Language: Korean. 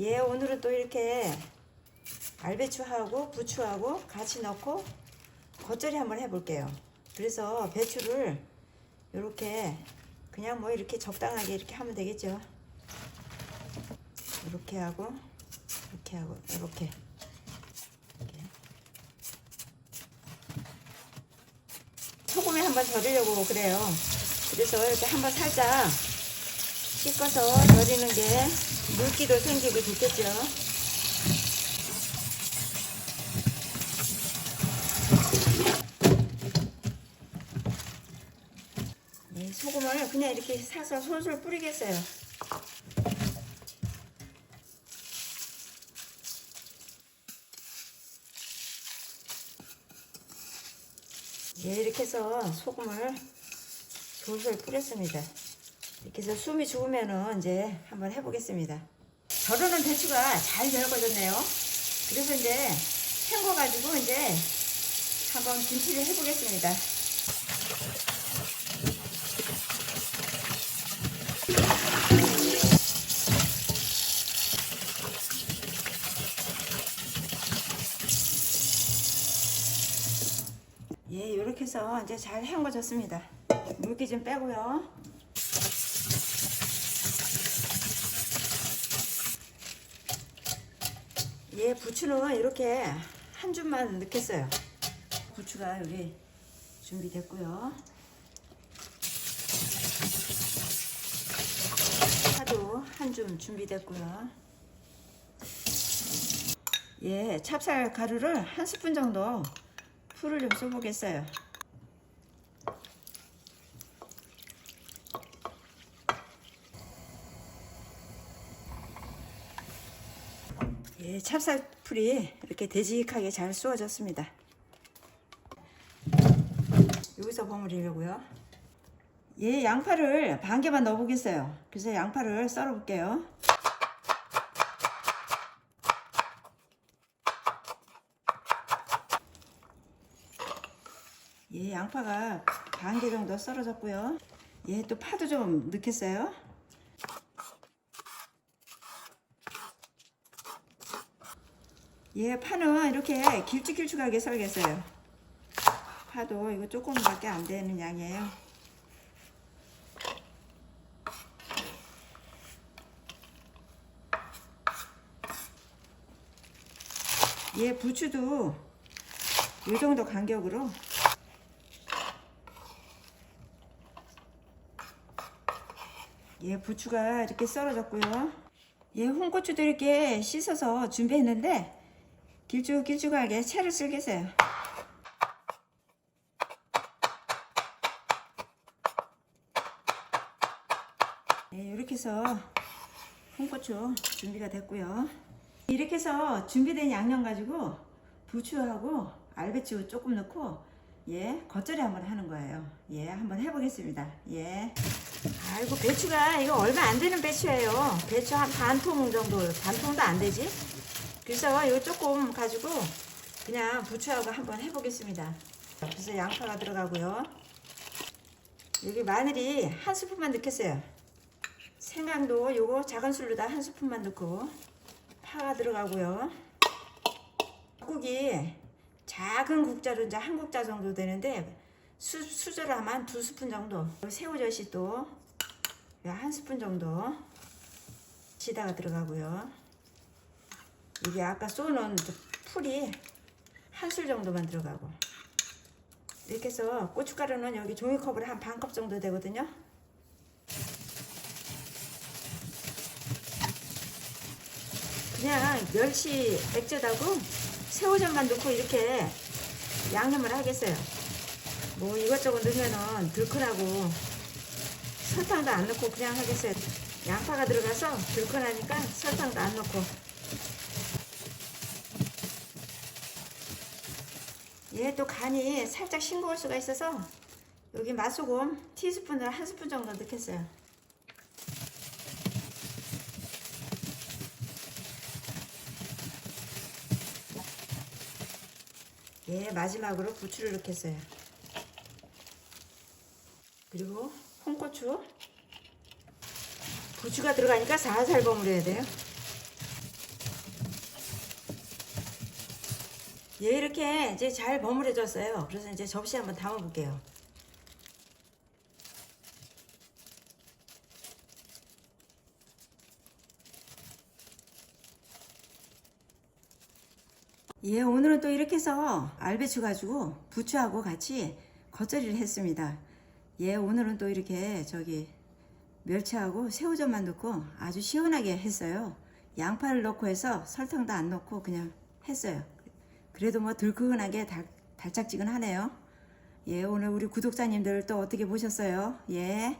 예, 오늘은 또 이렇게 알배추하고 부추하고 같이 넣고 겉절이 한번 해볼게요. 그래서 배추를 이렇게 그냥 뭐 이렇게 적당하게 이렇게 하면 되겠죠. 이렇게 하고 이렇게 하고 이렇게. 소금에 한번 절이려고 그래요. 그래서 이렇게 한번 살짝 씻어서 절이는 게 물기도 생기고 좋겠죠. 네, 소금을 그냥 이렇게 사서 솔솔 뿌리겠어요. 네, 이렇게 해서 소금을 솔솔 뿌렸습니다. 이렇게 해서 숨이 죽으면은 이제 한번 해보겠습니다. 절여놓은 배추가 잘 절거졌네요. 그래서 이제 헹궈가지고 이제 한번 김치를 해보겠습니다. 예, 이렇게 해서 이제 잘 헹궈졌습니다. 물기 좀 빼고요. 예, 부추는 이렇게 한 줌만 넣겠어요. 부추가 여기 준비됐고요. 파도 한 줌 준비됐고요. 예, 찹쌀 가루를 한 스푼 정도 풀을 좀 써보겠어요. 예, 찹쌀풀이 이렇게 되직하게 잘 쏘아졌습니다. 여기서 버무리려고요. 예, 양파를 반 개만 넣어보겠어요. 그래서 양파를 썰어볼게요. 예, 양파가 반 개 정도 썰어졌고요. 예, 또 파도 좀 넣겠어요. 예, 파는 이렇게 길쭉길쭉하게 썰겠어요. 파도 이거 조금밖에 안 되는 양이에요. 예, 부추도 이 정도 간격으로 예, 부추가 이렇게 썰어졌고요. 예, 홍고추도 이렇게 씻어서 준비했는데 길쭉길쭉하게 채를 쓸겠어요. 네, 이렇게 해서 홍고추 준비가 됐고요. 이렇게 해서 준비된 양념 가지고 부추하고 알배추 조금 넣고 예 겉절이 한번 하는 거예요. 예 한번 해보겠습니다. 예. 아이고 배추가 이거 얼마 안 되는 배추예요. 배추 한 반 통 정도 반 통도 안 되지. 그래서 이거 조금 가지고 그냥 부추하고 한번 해보겠습니다. 그래서 양파가 들어가고요. 여기 마늘이 한 스푼만 넣겠어요. 생강도 요거 작은 술로다 한 스푼만 넣고 파가 들어가고요. 국이 작은 국자로 이제 한 국자 정도 되는데 수, 수저로 하면 두 스푼 정도. 새우젓이 또 한 스푼 정도 지다가 들어가고요. 이게 아까 쏘는 풀이 한 술 정도만 들어가고 이렇게 해서 고춧가루는 여기 종이컵으로 한 반 컵 정도 되거든요. 그냥 멸치 액젓하고 새우젓만 넣고 이렇게 양념을 하겠어요. 뭐 이것저것 넣으면은 들큰하고 설탕도 안 넣고 그냥 하겠어요. 양파가 들어가서 들큰하니까 설탕도 안 넣고. 얘 또 간이 살짝 싱거울 수가 있어서 여기 맛소금 티스푼을 한 스푼 정도 넣겠어요. 예, 마지막으로 부추를 넣겠어요. 그리고 홍고추. 부추가 들어가니까 살살 버무려야 돼요. 예, 이렇게 이제 잘 버무려졌어요. 그래서 이제 접시 한번 담아볼게요. 예, 오늘은 또 이렇게 해서 알배추 가지고 부추하고 같이 겉절이를 했습니다. 예, 오늘은 또 이렇게 저기 멸치하고 새우젓만 넣고 아주 시원하게 했어요. 양파를 넣고 해서 설탕도 안 넣고 그냥 했어요. 그래도 뭐 들큰하게 달짝지근하네요. 예, 오늘 우리 구독자님들 또 어떻게 보셨어요? 예.